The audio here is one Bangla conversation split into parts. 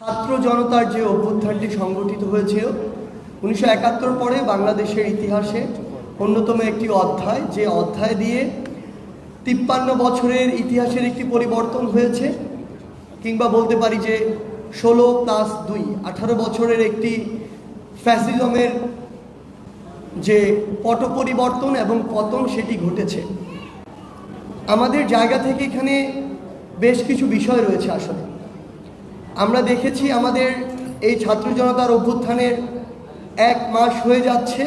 ছাত্র জনতার যে অভ্যুত্থানটি সংগঠিত হয়েছিল উনিশশো একাত্তর পরে বাংলাদেশের ইতিহাসে অন্যতম একটি অধ্যায়, যে অধ্যায় দিয়ে তিপ্পান্ন বছরের ইতিহাসের একটি পরিবর্তন হয়েছে, কিংবা বলতে পারি যে ষোলো প্লাস দুই, আঠারো বছরের একটি ফ্যাসিজমের যে পট পরিবর্তন এবং পতন সেটি ঘটেছে। আমাদের জায়গা থেকে এখানে বেশ কিছু বিষয় রয়েছে আসলে। আমরা দেখেছি আমাদের এই ছাত্র জনতার অভ্যুত্থানের এক মাস হয়ে যাচ্ছে।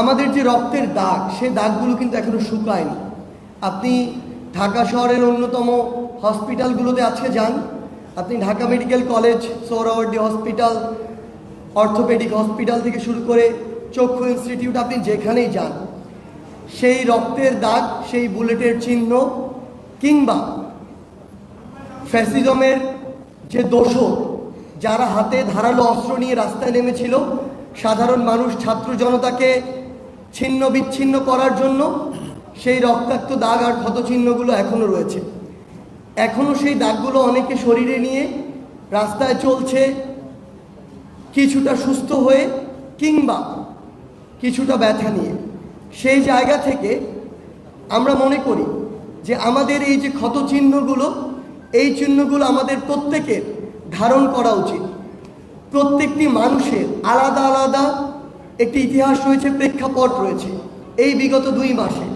আমাদের যে রক্তের দাগ, সে দাগগুলো কিন্তু এখনও শুকায়নি। আপনি ঢাকা শহরের অন্যতম হসপিটালগুলোতে আজকে যান। আপনি Dhaka medical college Suhrawardy hospital, orthopaedic hospital থেকে শুরু করে চক্ষু ইনস্টিটিউট আপনি যেখানেই যান, সেই রক্তের দাগ, সেই বুলেটের চিহ্ন কিংবা ফ্যাসিজমের যে দোষর, যারা হাতে ধারালো অস্ত্র নিয়ে রাস্তায় নেমেছিল, সাধারণ মানুষ, ছাত্র জনতাকে ছিন্ন বিচ্ছিন্ন করার জন্য সেই রক্তাক্ত দাগ আর ক্ষতচিহ্নগুলো এখনও রয়েছে। এখনও সেই দাগগুলো অনেকে শরীরে নিয়ে রাস্তায় চলছে, কিছুটা সুস্থ হয়ে কিংবা কিছুটা ব্যথা নিয়ে। সেই জায়গা থেকে আমরা মনে করি যে আমাদের এই যে ক্ষত চিহ্নগুলো এই চিহ্নগুলো আমাদের প্রত্যেকের ধারণ করা উচিত। প্রত্যেকটি মানুষের আলাদা আলাদা একটি ইতিহাস রয়েছে, প্রেক্ষাপট রয়েছে। এই বিগত দুই মাসে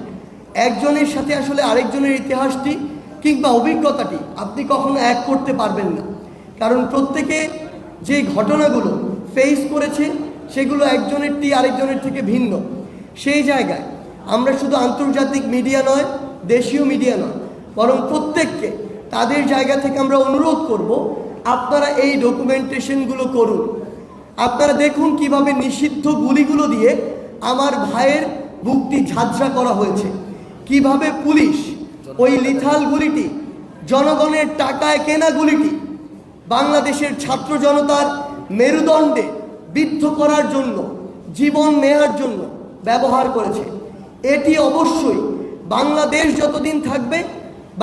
একজনের সাথে আসলে আরেকজনের ইতিহাসটি কিংবা অভিজ্ঞতাটি আপনি কখনো এক করতে পারবেন না। কারণ প্রত্যেকে যে ঘটনাগুলো ফেস করেছে, সেগুলো একজনেরটি আরেকজনের থেকে ভিন্ন। সেই জায়গায় আমরা শুধু আন্তর্জাতিক মিডিয়া নয়, দেশীয় মিডিয়া নয়, বরং প্রত্যেককে তাদের জায়গা থেকে আমরা অনুরোধ করব, আপনারা এই ডকুমেন্টেশনগুলো করুন। আপনারা দেখুন কীভাবে নিষিদ্ধ গুলিগুলো দিয়ে আমার ভাইয়ের বুকটি ঝাঁঝরা করা হয়েছে। কীভাবে পুলিশ ওই লিথাল গুলিটি, জনগণের টাকায় কেনা গুলিটি, বাংলাদেশের ছাত্র জনতার মেরুদণ্ডে বিদ্ধ করার জন্য, জীবন নেয়ার জন্য ব্যবহার করেছে। এটি অবশ্যই বাংলাদেশ যতদিন থাকবে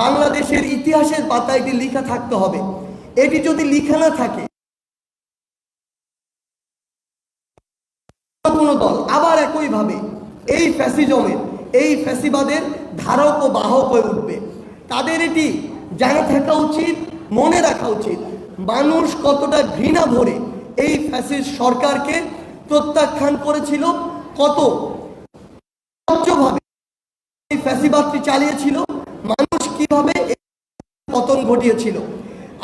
বাংলাদেশের ইতিহাসের পাতায় এটি লেখা থাকতে হবে। এটি যদি লিখা না থাকে, কোনো দল আবার একইভাবে এই ফ্যাসিজমের, এই ফ্যাসিবাদের ধারক ও বাহক হয়ে উঠবে। তাদের এটি জানা থাকা উচিত, মনে রাখা উচিত, মানুষ কতটা ঘৃণা ভরে এই ফ্যাসিস্ট সরকারকে প্রত্যাখ্যান করেছিল, কত ফ্যাসিবাদটি চালিয়েছিল কীভাবে পতন ঘটিয়েছিল।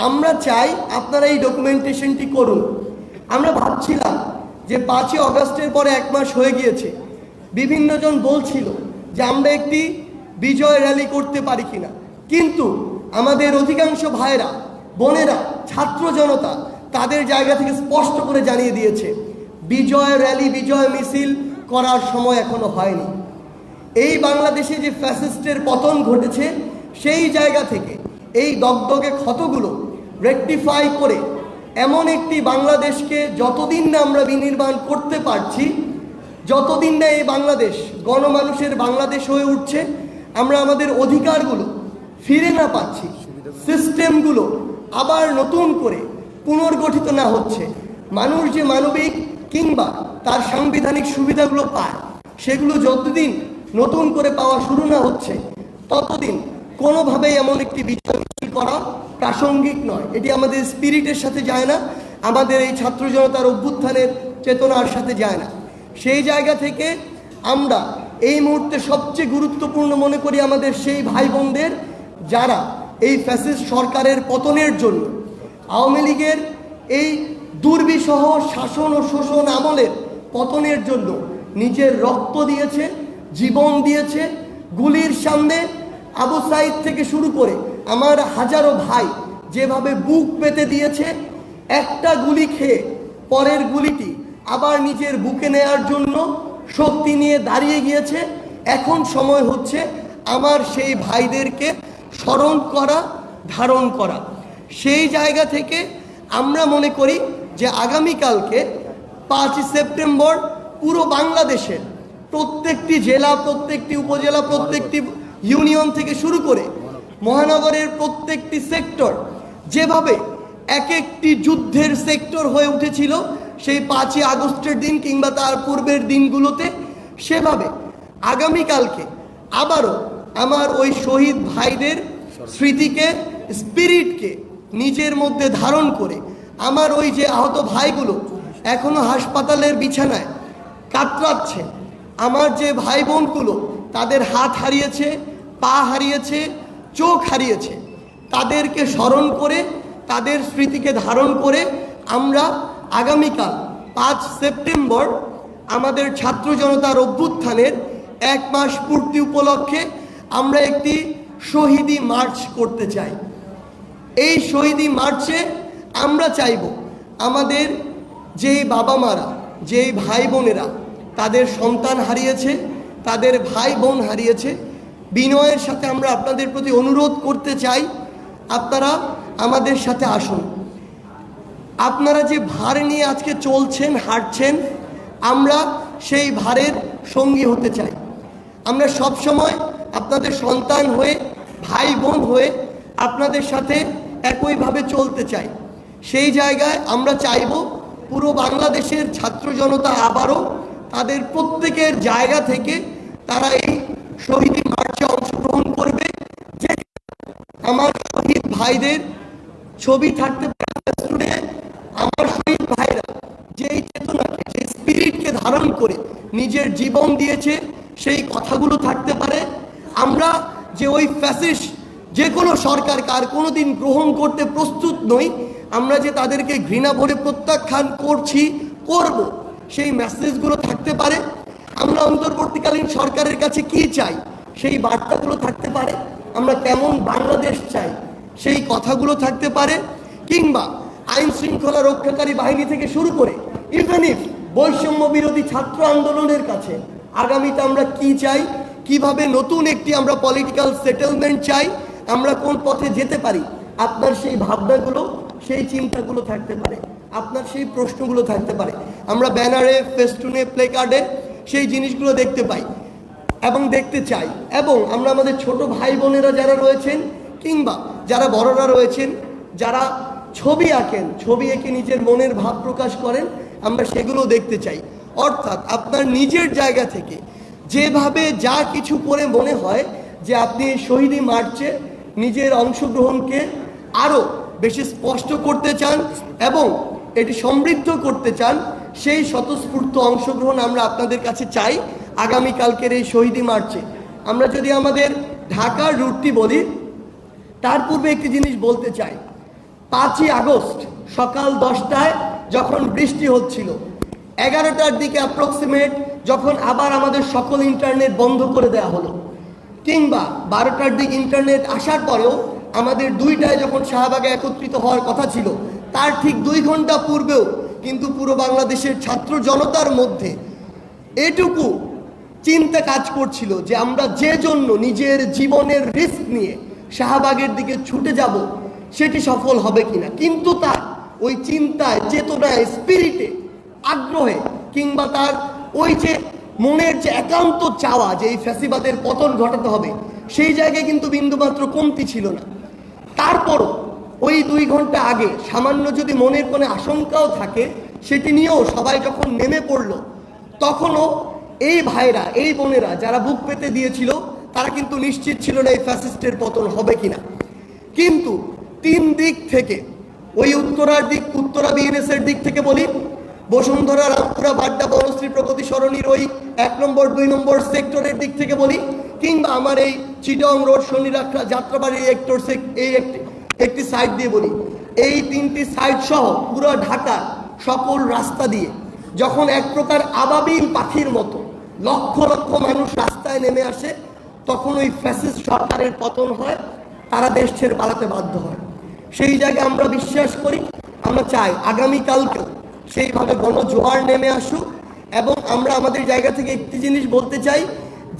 আমরা চাই আপনারা এই ডকুমেন্টেশনটি করুন। আমরা ভাবছিলাম যে পাঁচই অগস্টের পরে এক মাস হয়ে গিয়েছে। বিভিন্নজন বলছিল যে আমরা একটি বিজয় র্যালি করতে পারি কিনা। কিন্তু আমাদের অধিকাংশ ভাইরা বোনেরা, ছাত্র জনতা তাদের জায়গা থেকে স্পষ্ট করে জানিয়ে দিয়েছে, বিজয় র্যালি বিজয় মিছিল করার সময় এখনও হয়নি। এই বাংলাদেশে যে ফ্যাসিস্টের পতন ঘটেছে সেই জায়গা থেকে এই দগদগে ক্ষতগুলো রেকটিফাই করে এমন একটি বাংলাদেশকে যতদিন না আমরা বিনির্মাণ করতে পারছি, যতদিন না এই বাংলাদেশ গণমানুষের বাংলাদেশ হয়ে উঠছে, আমরা আমাদের অধিকারগুলো ফিরে না পাচ্ছি। সিস্টেমগুলো আবার নতুন করে পুনর্গঠিত না হচ্ছে। মানুষ যে মানবিক কিংবা তার সাংবিধানিক সুবিধাগুলো পায়, সেগুলো যতদিন নতুন করে পাওয়া শুরু না হচ্ছে, ততদিন কোনোভাবেই এমন একটি মিছিল করা প্রাসঙ্গিক নয়। এটি আমাদের স্পিরিটের সাথে যায় না, আমাদের এই ছাত্র জনতার অভ্যুত্থানের চেতনার সাথে যায় না। সেই জায়গা থেকে আমরা এই মুহূর্তে সবচেয়ে গুরুত্বপূর্ণ মনে করি আমাদের সেই ভাই বোনদের যারা এই ফ্যাসিস্ট সরকারের পতনের জন্য আওয়ামী লীগের এই দুর্বিসহ শাসন ও শোষণ আমলের পতনের জন্য নিজের রক্ত দিয়েছে, জীবন দিয়েছে, গুলির সামনে আবু সাইদ থেকে শুরু করে আমার হাজারো ভাই যেভাবে বুক পেতে দিয়েছে, একটা গুলি খেয়ে পরের গুলিটি আবার নিজের বুকে নেয়ার জন্য শক্তি নিয়ে দাঁড়িয়ে গিয়েছে। এখন সময় হচ্ছে আমার সেই ভাইদেরকে স্মরণ করা, ধারণ করা। সেই জায়গা থেকে আমরা মনে করি যে আগামীকালকে পাঁচই সেপ্টেম্বর পুরো বাংলাদেশের প্রত্যেকটি জেলা, প্রত্যেকটি উপজেলা, প্রত্যেকটি ইউনিয়ন থেকে শুরু করে মহানগরের প্রত্যেকটি সেক্টর যেভাবে এক একটি যুদ্ধের সেক্টর হয়ে উঠেছিল, সেই পাঁচই আগস্টের দিন কিংবা তার পূর্বের দিনগুলোতে সেভাবে আগামীকালকে আবারও আমার ওই শহীদ ভাইদের স্মৃতিকে, স্পিরিটকে নিজের মধ্যে ধারণ করে আমার ওই যে আহত ভাইগুলো এখনও হাসপাতালের বিছানায় কাতরাচ্ছে, আমার যে ভাই বোনগুলো তাদের হাত হারিয়েছে পা হারিয়েছে, চোখ হারিয়েছে। তাদেরকে স্মরণ করে, তাদের স্মৃতিকে ধারণ করে আমরা আগামীকাল পাঁচ সেপ্টেম্বর আমাদের ছাত্র জনতার অভ্যুত্থানের এক মাস পূর্তি উপলক্ষে আমরা একটি শহীদি মার্চ করতে চাই। এই শহীদি মার্চে আমরা চাইব আমাদের যেই বাবা মারা যেই ভাই বোনেরা তাদের সন্তান হারিয়েছে, তাদের ভাই বোন হারিয়েছে বিনয়ের সাথে আমরা আপনাদের প্রতি অনুরোধ করতে চাই, আপনারা আমাদের সাথে আসুন। আপনারা যে ভার নিয়ে আজকে চলছেন, হাঁটছেন, আমরা সেই ভারের সঙ্গী হতে চাই। আমরা সব সময় আপনাদের সন্তান হয়ে ভাই বোন হয়ে আপনাদের সাথে একইভাবে চলতে চাই। সেই জায়গায় আমরা চাইব পুরো বাংলাদেশের ছাত্র জনতা আবারও তাদের প্রত্যেকের জায়গা থেকে তারা এই শহীদ মার্চে অংশগ্রহণ করবে। যে আমার শহীদ ভাইদের ছবি থাকতে পারে আমার শহীদ ভাইরা যেই চেতনাকে যে স্পিরিটকে ধারণ করে নিজের জীবন দিয়েছে, সেই কথাগুলো থাকতে পারে। আমরা যে ওই ফ্যাসিস যে কোনো সরকার কার কোনো দিন গ্রহণ করতে প্রস্তুত নই, আমরা যে তাদেরকে ঘৃণা ভরে প্রত্যাখ্যান করছি, করব, সেই মেসেজগুলো থাকতে পারে। আমরা অন্তর্বর্তীকালীন সরকারের কাছে কি চাই? সেই বার্তাগুলো থাকতে পারে, আমরা কেমন বাংলাদেশ চাই, সেই কথাগুলো থাকতে পারে, কিংবা আইন শৃঙ্খলা রক্ষাকারী বাহিনী থেকে শুরু করে ইভেন ইফ বৈষম্য বিরোধী ছাত্র আন্দোলনের কাছে, আগামীতে আমরা কি চাই, কীভাবে নতুন একটি আমরা পলিটিক্যাল সেটেলমেন্ট চাই, আমরা কোন পথে যেতে পারি, আপনার সেই ভাবনাগুলো, সেই চিন্তাগুলো থাকতে পারে, আপনার সেই প্রশ্নগুলো থাকতে পারে। আমরা ব্যানারে, ফেস্টুনে প্লে কার্ডে সেই জিনিসগুলো দেখতে পাই। এবং দেখতে চাই। এবং আমরা আমাদের ছোট ভাই বোনেরা যারা রয়েছেন, কিংবা যারা বড়রা রয়েছেন, যারা ছবি আঁকেন, ছবি এঁকে নিজের মনের ভাব প্রকাশ করেন, আমরা সেগুলো দেখতে চাই। অর্থাৎ আপনার নিজের জায়গা থেকে যেভাবে যা কিছু করে মনে হয় যে আপনি শহীদি মার্চে নিজের অংশগ্রহণকে আরও বেশি স্পষ্ট করতে চান এবং এটি সমৃদ্ধ করতে চান, সেই স্বতঃস্ফূর্ত অংশগ্রহণ আমরা আপনাদের কাছে চাই। আগামীকালকের এই শহীদি মার্চে। আমরা যদি আমাদের ঢাকার রুটটি বলি, তার পূর্বে একটি জিনিস বলতে চাই। পাঁচই আগস্ট সকাল দশটায় যখন বৃষ্টি হচ্ছিল, এগারোটার দিকে অ্যাপ্রক্সিমেট যখন আবার আমাদের সকল ইন্টারনেট বন্ধ করে দেওয়া হলো, কিংবা বারোটার দিক ইন্টারনেট আসার পরেও আমাদের দুইটায় যখন শাহবাগে একত্রিত হওয়ার কথা ছিল, তার ঠিক দুই ঘণ্টা পূর্বেও কিন্তু পুরো বাংলাদেশের ছাত্র জনতার মধ্যে এটুকু চিন্তা কাজ করছিল যে আমরা যে জন্য নিজের জীবনের রিস্ক নিয়ে শাহবাগের দিকে ছুটে যাব, সেটি সফল হবে কিনা? কিন্তু তার ওই চিন্তায়, চেতনায় স্পিরিটে আগ্রহে কিংবা তার ওই যে মনের যে একান্ত চাওয়া যে এই ফ্যাসিবাদের পতন ঘটাতে হবে, সেই জায়গায় কিন্তু বিন্দুমাত্র কমতি ছিল না। তারপরও ওই দুই ঘণ্টা আগে সামান্য যদি মনের কোনো আশঙ্কাও থাকে, সেটি নিয়েও সবাই যখন নেমে পড়ল, তখনও এই ভাইরা, এই বোনেরা যারা বুক পেতে দিয়েছিল, তারা কিন্তু নিশ্চিত ছিল না এই ফ্যাসিস্টের পতন হবে কিনা। কিন্তু তিন দিক থেকে, ওই উত্তরার দিক, উত্তরা বিএনএস এর দিক থেকে বলি, বসুন্ধরা, রামপুরা, বাড্ডা, বনশ্রী প্রগতি সরণির ওই এক নম্বর, দুই নম্বর সেক্টরের দিক থেকে বলি, কিংবা আমার এই চিটং রোড শনিরাখা যাত্রাবাড়ির একটর এই একটি একটি সাইড দিয়ে বলি, এই তিনটি সাইড সহ পুরো ঢাকা সকল রাস্তা দিয়ে, যখন এক প্রকার আবাবিল পাখির মতো লক্ষ লক্ষ মানুষ রাস্তায় নেমে আসে, তখন ওই ফ্যাসিস্ট সরকারের পতন হয়, তারা দেশ ছেড়ে পালাতে বাধ্য হয়। সেই জায়গায় আমরা বিশ্বাস করি, আমরা চাই আগামীকালকেও সেইভাবে গণজোয়ার নেমে আসুক এবং আমরা আমাদের জায়গা থেকে একটি জিনিস বলতে চাই,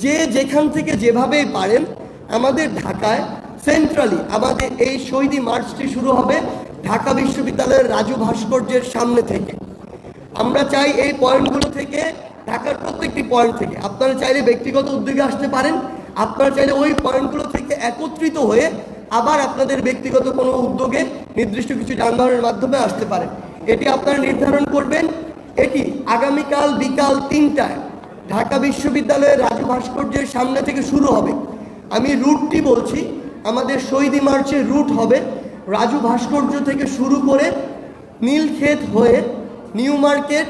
যে যেখান থেকে যেভাবেই পারেন, আমাদের ঢাকায় সেন্ট্রালি আমাদের এই শহীদি মার্চটি শুরু হবে ঢাকা বিশ্ববিদ্যালয়ের রাজু ভাস্কর্যের সামনে থেকে। আমরা চাই এই পয়েন্টগুলো থেকে ঢাকার প্রত্যেকটি পয়েন্ট থেকে। আপনারা চাইলে ব্যক্তিগত উদ্যোগে আসতে পারেন, আপনারা চাইলে ওই পয়েন্টগুলো থেকে একত্রিত হয়ে আবার আপনাদের ব্যক্তিগত কোনো উদ্যোগে নির্দিষ্ট কিছু যানবাহনের মাধ্যমে আসতে পারেন। এটি আপনারা নির্ধারণ করবেন, এটি আগামীকাল বিকাল তিনটায় ঢাকা বিশ্ববিদ্যালয়ের রাজু ভাস্কর্যের সামনে থেকে শুরু হবে। আমি রুটটি বলছি, আমাদের শহীদি মার্চের রুট হবে রাজু ভাস্কর্য থেকে শুরু করে নীলক্ষেত হয়ে নিউ মার্কেট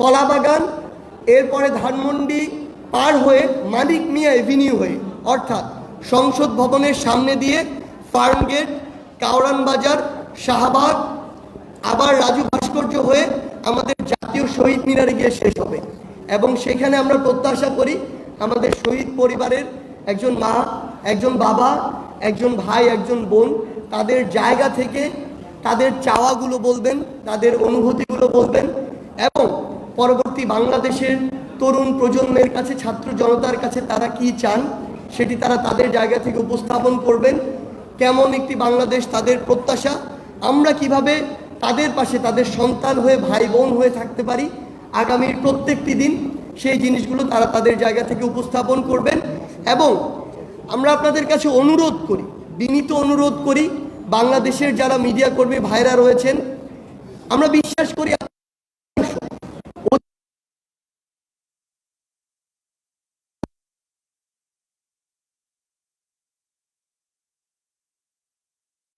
ক- কলাবাগান, এরপরে ধানমন্ডি পার হয়ে মানিক মিয়া এভিনিউ হয়ে, অর্থাৎ সংসদ ভবনের সামনে দিয়ে ফার্মগেট কাউরান বাজার, শাহবাগ, আবার রাজু ভাস্কর্য হয়ে আমাদের জাতীয় শহীদ মিনারে গিয়ে শেষ হবে। এবং সেখানে আমরা প্রত্যাশা করি আমাদের শহীদ পরিবারের একজন মা, একজন বাবা, একজন ভাই, একজন বোন, তাদের জায়গা থেকে তাদের চাওয়াগুলো বলবেন, তাদের অনুভূতিগুলো বলবেন এবং পরবর্তী বাংলাদেশের তরুণ প্রজন্মের কাছে, ছাত্র জনতার কাছে তারা কি চান, সেটি তারা তাদের জায়গা থেকে উপস্থাপন করবেন। কেমন একটি বাংলাদেশ, তাদের প্রত্যাশা। আমরা কীভাবে তাদের পাশে তাদের সন্তান হয়ে ভাই বোন হয়ে থাকতে পারি, আগামীর প্রত্যেকটি দিন, সেই জিনিসগুলো তারা তাদের জায়গা থেকে উপস্থাপন করবেন। এবং আমরা আপনাদের কাছে অনুরোধ করি, বিনীত অনুরোধ করি, বাংলাদেশের যারা মিডিয়া কর্মী ভাইরা রয়েছেন, আমরা বিশ্বাস করি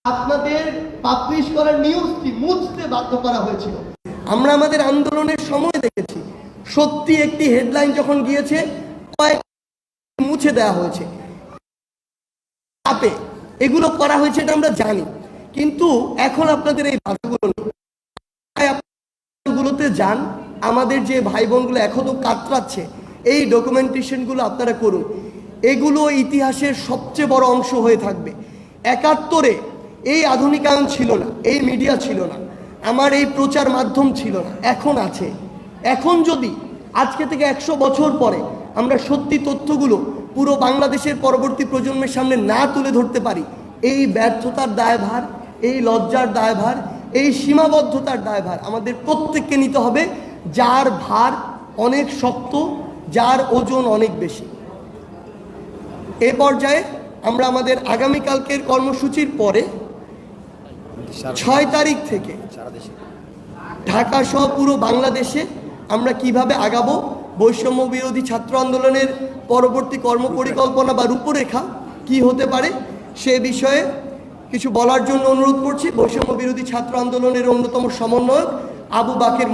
আপনাদের পাবলিশ করার নিউজটি মুছতে বাধ্য করা হয়েছিল। আমরা আমাদের আন্দোলনের সময় দেখেছি। সত্যি একটি হেডলাইন যখন গিয়েছে, কয়েক মুছে দেওয়া হয়েছে। চাপে। এগুলো করা হয়েছে এটা আমরা জানি। কিন্তু এখন আপনাদের এই বাধাগুলো গুলোতে যান। আমাদের যে ভাই বোনগুলো এখনও কাতরাচ্ছে, এই ডকুমেন্টেশনগুলো আপনারা করুন। এগুলো ইতিহাসের সবচেয়ে বড় অংশ হয়ে থাকবে। একাত্তরে এই আধুনিকায়ন ছিল না, এই মিডিয়া ছিল না, আমার এই প্রচার মাধ্যম ছিল না, এখন আছে। এখন যদি আজকে থেকে একশো বছর পরে আমরা সত্যি তথ্যগুলো পুরো বাংলাদেশের পরবর্তী প্রজন্মের সামনে না তুলে ধরতে পারি, এই ব্যর্থতার দায়ভার, এই লজ্জার দায়ভার, এই সীমাবদ্ধতার দায়ভার আমাদের প্রত্যেককে নিতে হবে, যার ভার অনেক শক্ত, যার ওজন অনেক বেশি। এ পর্যায়ে আমরা আমাদের আগামীকালকের কর্মসূচির পরে ছয় তারিখ থেকে ঢাকা সহ পুরো বাংলাদেশে আমরা কীভাবে আগাবো? বৈষম্য বিরোধী ছাত্র আন্দোলনের পরবর্তী কর্মপরিকল্পনা বা রূপরেখা কি হতে পারে সে বিষয়ে কিছু বলার জন্য অনুরোধ করছি। বৈষম্য বিরোধী ছাত্র আন্দোলনের অন্যতম সমন্বয়ক আবু বাকের